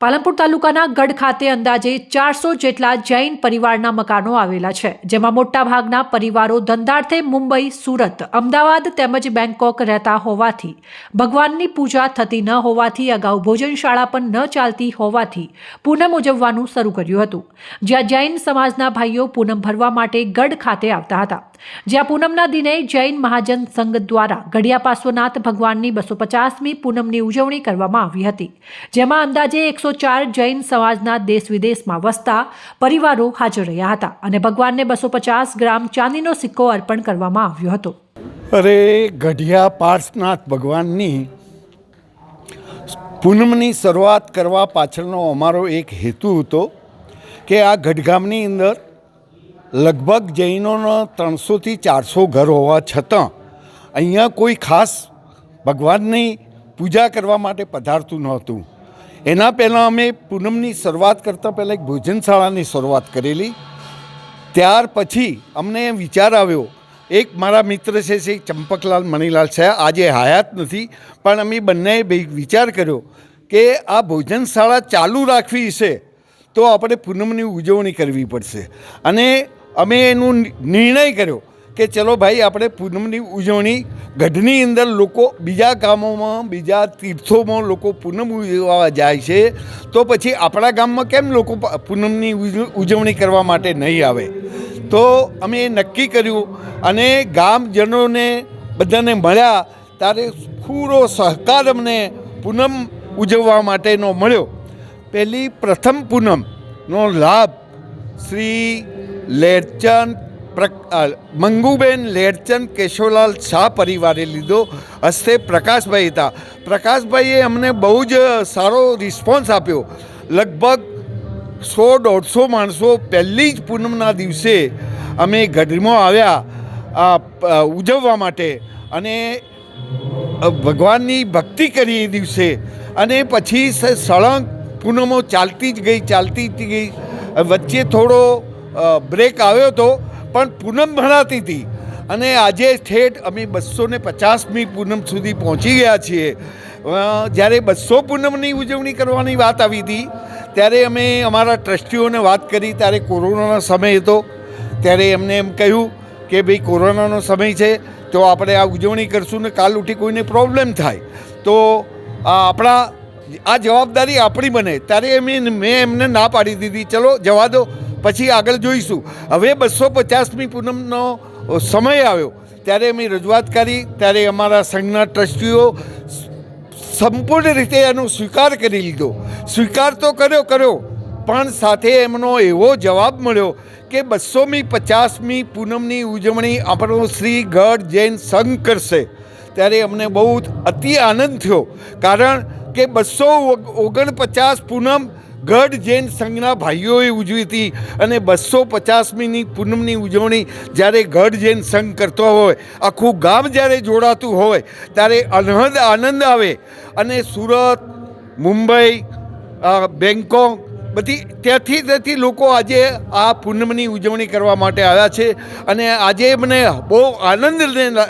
પાલનપુર તાલુકાના ગઢ ખાતે અંદાજે ચારસો જેટલા જૈન પરિવારના મકાનો આવેલા છે, જેમાં મોટાભાગના પરિવારો ધંધાર્થે મુંબઈ, સુરત, અમદાવાદ તેમજ બેંકોક રહેતા હોવાથી, ભગવાનની પૂજા થતી ન હોવાથી, અગાઉ ભોજનશાળા પણ ન ચાલતી હોવાથી પૂનમ ઉજવવાનું શરૂ કર્યું હતું. જ્યાં જૈન સમાજના ભાઈઓ પૂનમ ભરવા માટે ગઢ ખાતે આવતા હતા. જ્યાં પૂનમના દિને જૈન મહાજન સંઘ દ્વારા ગઢિયા પાર્શ્વનાથ ભગવાનની બસો પચાસમી પૂનમની ઉજવણી કરવામાં આવી હતી, જેમાં અંદાજે એકસો ચાર જૈન સમાજના દેશ વિદેશમાં વસતા પરિવારો હાજર રહ્યા હતા અને ભગવાનને બસો પચાસ ગ્રામ ચાંદીનો સિક્કો અર્પણ કરવામાં આવ્યો હતો. અરે, ગઢિયા પાર્શનાથ ભગવાનની પૂનમની શરૂઆત કરવા પાછળનો અમારો એક હેતુ હતો કે આ ગઢગામની અંદર લગભગ જૈનોના ત્રણસોથી ચારસો ઘર હોવા છતાં અહીંયા કોઈ ખાસ ભગવાનની પૂજા કરવા માટે પધારતું નહોતું. એના પહેલાં અમે પૂનમની શરૂઆત કરતાં પહેલાં એક ભોજનશાળાની શરૂઆત કરેલી. ત્યાર પછી અમને વિચાર આવ્યો, એક મારા મિત્ર છે શ્રી ચંપકલાલ મણીલાલ છે, આજે હયાત નથી, પણ અમે બંનેએ બે- વિચાર કર્યો કે આ ભોજનશાળા ચાલુ રાખવી છે, તો આપણે પૂનમની ઉજવણી કરવી પડશે. અને અમે એનું નિર્ણય કર્યો કે ચલો ભાઈ, આપણે પૂનમની ઉજવણી ગઢની અંદર લોકો બીજા ગામોમાં, બીજા તીર્થોમાં લોકો પૂનમ ઉજવવા જાય છે. તો પછી આપણા ગામમાં કેમ લોકો પૂનમની ઉજ- ઉજવણી કરવા માટે નહીં આવે? તો અમે નક્કી કર્યું અને ગામજનોને બધાને મળ્યા. ત્યારે પૂરો સહકાર અમને પૂનમ ઉજવવા માટેનો મળ્યો. પહેલી પ્રથમ પૂનમનો લાભ શ્રી લેરચંદ મંગુબેન લેરચંદ કેશવલાલ શાહ પરિવારે લીધો. હસ્તે પ્રકાશભાઈ હતા. પ્રકાશભાઈએ અમને બહુ જ સારો રિસ્પોન્સ આપ્યો. લગભગ સો દોઢસો માણસો પહેલી જ પૂનમના દિવસે અમે ગઢમાં આવ્યા ઉજવવા માટે. અને ભગવાનની ભક્તિ કરી એ દિવસે. અને પછી સળંગ પૂનમો ચાલતી જ ગઈ, ચાલતી જ ગઈ. વચ્ચે થોડો બ્રેક આવ્યો હતો પણ પૂનમ ભણાતી હતી. અને આજે ઠેઠ અમે બસો ને પચાસમી પૂનમ સુધી પહોંચી ગયા છીએ. જ્યારે બસો પૂનમની ઉજવણી કરવાની વાત આવી હતી, ત્યારે અમે અમારા ટ્રસ્ટીઓને વાત કરી, ત્યારે કોરોનાનો સમય હતો. ત્યારે એમને એમ કહ્યું કે ભાઈ કોરોનાનો સમય છે, તો આપણે આ ઉજવણી કરશું ને કાલ ઉઠી કોઈને પ્રોબ્લેમ થાય. તો આપણા, આ જવાબદારી આપણી બને. ત્યારે એમ મેં એમને ના પાડી દીધી. ચલો જવા દો. પછી આગળ જોઈશું. હવે બસો પચાસમી પૂનમનો સમય આવ્યો. ત્યારે અમે રજૂઆત કરી, ત્યારે અમારા સંઘના ટ્રસ્ટીઓ સંપૂર્ણ રીતે એનો સ્વીકાર કરી લીધો. સ્વીકાર તો કર્યો કર્યો, પણ સાથે એમનો એવો જવાબ મળ્યો કે બસોમી પચાસમી પૂનમની ઉજવણી આપણો શ્રી ગઢ જૈન સંઘ કરશે. ત્યારે અમને બહુ અતિ આનંદ થયો. કારણ કે બસો ઓગણપચાસ પૂનમ ગઢ જૈન સંઘના ભાઈઓએ ઉજવી હતી અને બસો પચાસમીની પૂનમની ઉજવણી જ્યારે ગઢ જૈન સંઘ કરતો હોય, આખું ગામ જ્યારે જોડાતું હોય, ત્યારે અનહદ આનંદ આવે. અને સુરત, મુંબઈ બેંકોક બધી ત્યાંથી ત્યાંથી લોકો આજે આ પૂનમની ઉજવણી કરવા માટે આવ્યા છે અને આજે મને બહુ આનંદ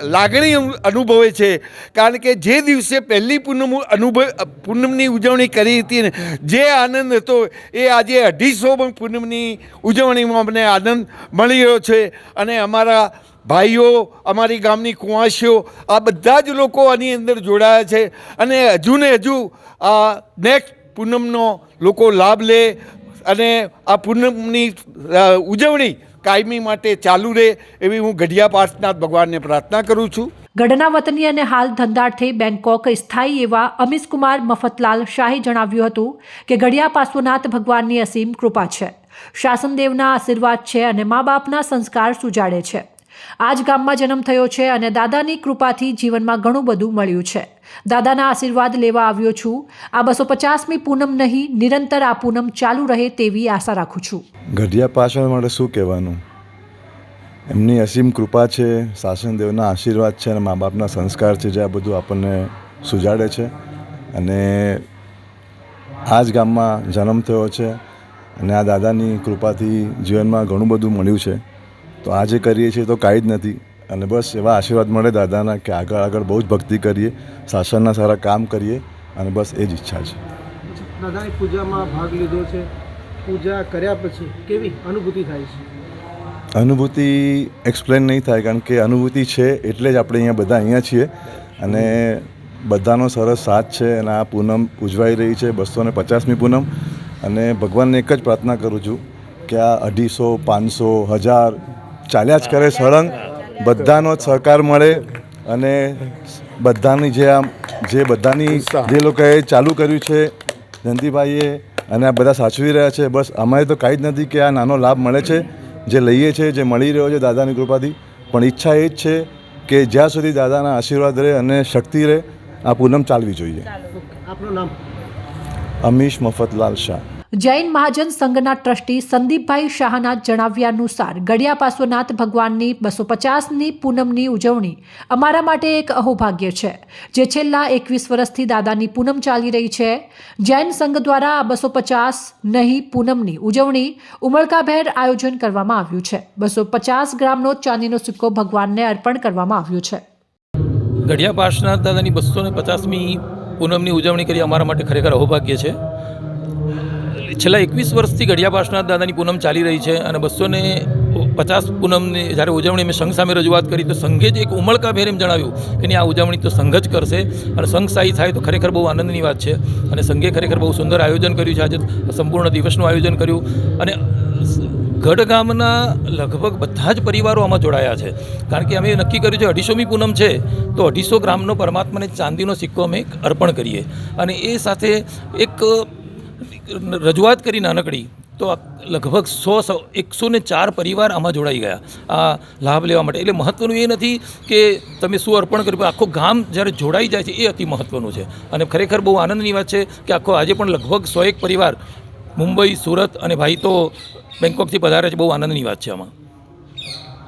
લાગણી અનુભવે છે. કારણ કે જે દિવસે પહેલી પૂનમ અનુભવ પૂનમની ઉજવણી કરી હતી ને, જે આનંદ હતો એ આજે અઢીસો પૂનમની ઉજવણીમાં મને આનંદ મળી રહ્યો છે. અને અમારા ભાઈઓ, અમારી ગામની કુંવાસીઓ આ બધા જ લોકો આની અંદર જોડાયા છે. અને હજુ ને હજુ આ નેક્સ્ટ પૂનમનો લોકો લાભ લે અને આ પૂનમની ઉજવણી કાયમી માટે ચાલુ રહે એવી હું ગઢિયા પાર્શનાથ ભગવાનને પ્રાર્થના કરું છું. ગઢના વતની અને હાલ ધંધાર્થે બેંકોક સ્થાયી એવા અમીશકુમાર મફતલાલ શાહે જણાવ્યું હતું કે ગઢિયા પાર્શ્વનાથ ભગવાનની અસીમ કૃપા છે. શાસનદેવના આશીર્વાદ છે અને મા બાપના સંસ્કાર સુજાડે છે. આ જ ગામમાં જન્મ થયો છે અને દાદાની કૃપાથી જીવનમાં ઘણું બધું મળ્યું છે. દાદાના આશીર્વાદ લેવા આવ્યો છું. આ બસો પચાસમી પૂનમ નહીં, નિરંતર આ પૂનમ ચાલુ રહે તેવી આશા રાખું છું. ગઢિયા પાછળ માટે શું કહેવાનું? એમની અસીમ કૃપા છે શાસનદેવના આશીર્વાદ છે અને મા બાપના સંસ્કાર છે જે આ બધું આપણને સુજાડે છે. અને આ જ ગામમાં જન્મ થયો છે અને આ દાદાની કૃપાથી જીવનમાં ઘણું બધું મળ્યું છે. તો આજે કરીએ છીએ તો કાંઈ જ નથી. અને બસ એવા આશીર્વાદ મળે દાદાના કે આગળ આગળ બહુ જ ભક્તિ કરીએ શાસનના સારા કામ કરીએ અને બસ એ જ ઈચ્છા છે. દાદાની પૂજામાં ભાગ લીધો છે. પૂજા કર્યા પછી કેવી અનુભૂતિ થાય છે? અનુભૂતિ એક્સપ્લેન નહીં થાય કારણ કે અનુભૂતિ છે એટલે જ આપણે અહીંયા બધા અહીંયા છીએ. અને બધાનો સરસ સાથ છે અને આ પૂનમ ઉજવાઈ રહી છે બસો ને પચાસમી પૂનમ. અને ભગવાનને એક જ પ્રાર્થના કરું છું કે આ અઢીસો પાંચસો હજાર ચાલ્યા જ કરે સળંગ. બધાનો જ સહકાર મળે અને બધાની જે આમ જે બધાની જે લોકોએ ચાલુ કર્યું છે જયંતિભાઈએ અને આ બધા સાચવી રહ્યા છે બસ અમારે તો કાંઈ જ નથી કે આ નાનો લાભ મળે છે જે લઈએ છીએ જે મળી રહ્યો છે દાદાની કૃપાથી. પણ ઈચ્છા એ જ છે કે જ્યાં સુધી દાદાના આશીર્વાદ રહે અને શક્તિ રહે આ પૂનમ ચાલવી જોઈએ. આપનું નામ? અમીશ મફતલાલ શાહ. જૈન મહાજન સંઘના ટ્રસ્ટી સંદીપભાઈ શાહના જણાવ્યા અનુસાર ગળિયા પાર્શ્વનાથ ભગવાનની બસો પચાસની પૂનમની ઉજવણી અમારા માટે એક અહોભાગ્ય છે, જે છેલ્લા એકવીસ વર્ષથી દાદાની પૂનમ ચાલી રહી છે. જૈન સંઘ દ્વારા આ બસો પચાસ નહીં પૂનમની ઉજવણી ઉમળકાભેર આયોજન કરવામાં આવ્યું છે. બસો પચાસ ગ્રામનો ચાંદીનો સિક્કો ભગવાનને અર્પણ કરવામાં આવ્યો છે. ગઢિયા પાર્શ્વનાથ દાદાની બસો ને પચાસમી પૂનમની ઉજવણી કરી અમારા માટે ખરેખર અહોભાગ્ય છે. છેલ્લા એકવીસ વર્ષથી ગઢિયા પાર્શ્વનાથ દાદાની પૂનમ ચાલી રહી છે અને બસો ને પચાસ પૂનમની જ્યારે ઉજવણી મેં સંઘ સામે રજૂઆત કરી, તો સંઘે જ એક ઉમળકાભેર એમ જણાવ્યું કે નહીં, આ ઉજવણી તો સંઘ જ કરશે. અને સંઘ સાહી થાય તો ખરેખર બહુ આનંદની વાત છે. અને સંઘે ખરેખર બહુ સુંદર આયોજન કર્યું છે. આજે સંપૂર્ણ દિવસનું આયોજન કર્યું. અને ગઢ ગામના લગભગ બધા જ પરિવારો આમાં જોડાયા છે. કારણ કે અમે નક્કી કર્યું છે, અઢીસોમી પૂનમ છે, તો અઢીસો ગ્રામનો પરમાત્માને ચાંદીનો સિક્કો અમે અર્પણ કરીએ. અને એ સાથે એક રજૂઆત કરી નાનકડી તો લગભગ સો એકસો ને ચાર પરિવાર આમાં જોડાઈ ગયા. આ લાભ લેવા માટે. એટલે મહત્ત્વનું એ નથી કે તમે શું અર્પણ કર્યું આખો ગામ જ્યારે જોડાઈ જાય છે એ અતિ મહત્ત્વનું છે. અને ખરેખર બહુ આનંદની વાત છે કે આખો આજે પણ લગભગ સો એક પરિવાર મુંબઈ સુરત અને ભાઈ તો બેંકોકથી પધારે છે બહુ આનંદની વાત છે આમાં.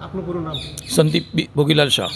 આપનું પૂરું નામ? સંદીપ ભોગીલાલ શાહ.